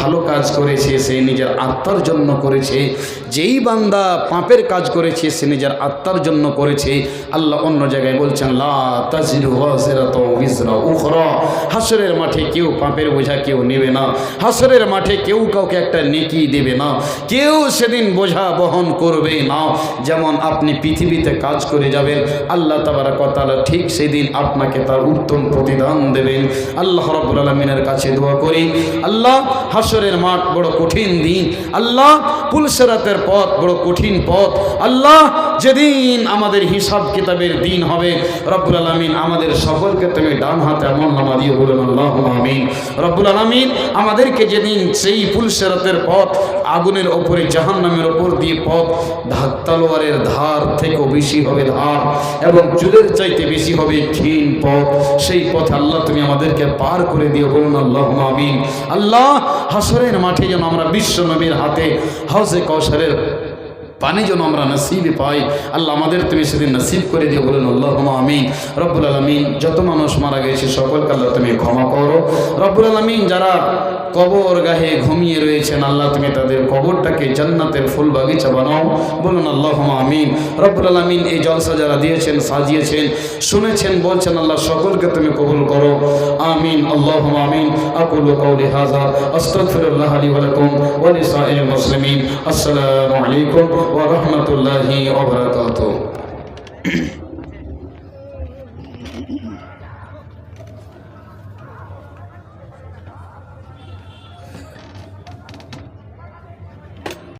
ভালো কাজ করেছে, সে নিজের আত্মার জন্য করেছে। যেই বান্দা পাপের কাজ করেছে, সে নিজের আত্মার জন্য করেছে। আল্লাহ অন্য জায়গায় বলছেন হাসরের মাঠে কেউ পাপের বোঝা কেউ নেবে না। হাসরের মাঠে কেউ কাউকে একটা নেকি দেবে না। কেউ সেদিন বোঝা বহন করবে না। যেমন আপনি পৃথিবীতে কাজ করে যাবেন, আল্লাহ তাবারা কথালা ঠিক সেদিন আপনাকে তার উত্তম প্রতিদান দেবেন। আল্লাহ রব্বুল আলমিনের কাছে দোয়া করি। আল্লাহ হাসরের মাঠ বড় কঠিন দিন। আল্লাহ পুলসেরাতের পথ বড় কঠিন পথ। আল্লাহ যেদিন আমাদের হিসাব কিতাবের দিন হবে, রব্বুল আলমিন আমাদের সকলকে তুমি ডান হাতে আমল নামা দিয়ে বলুন আল্লাহ আমিন। রব্বুল আলমিন আমাদেরকে যেদিন সেই পুলসেরাতের পথ, আগুনের ওপরে, জাহান্নামের ওপর দিয়ে পথ ধাক তলোয়ারের ধার থেকেও বেশি হবে ধার এবং চুলের চাইতে বেশি হবে ক্ষীণ পথ। সেই পথ আল্লাহ তুমি আমাদেরকে পার করে দিও বলুন আল্লাহ আমিন। আল্লাহ হাসরের মাঠে যেন আমরা বিশ্ব নবীর হাতে, হাউসে কৌশলের পানি যেন আমরা নসিবে পাই। আল্লাহ আমাদের তুমি সেদিন নসিব করে দিও বলুন আল্লাহ আমিন। রব্বুল আলমিন, যত মানুষ মারা গেছে, সকলকে আল্লাহ তুমি ক্ষমা করো। রব্বুল আলমিন, যারা কবর গাহে ঘুমিয়ে রয়েছেন। আল্লাহ, তুমি তাদের কবরটাকে জান্নাতের ফুল বাগিচা বানাও। বলুন আল্লাহ আমিন। রব্বুল আলমিন এই জলসা যারা দিয়েছেন, সাজিয়েছেন, শুনেছেন, বলছেন, আল্লাহ সকলকে তুমি কবুল করো। আমিন আল্লাহ আমিন। আকুল কৌলি হাজা আস্তগফিরুল্লাহ আলী ওয়ালাকুম ওয়া লিসাইল মুসলিমিন। আসসালামু আলাইকুম ওয়া রাহমাতুল্লাহি ওয়া বারাকাতুহু।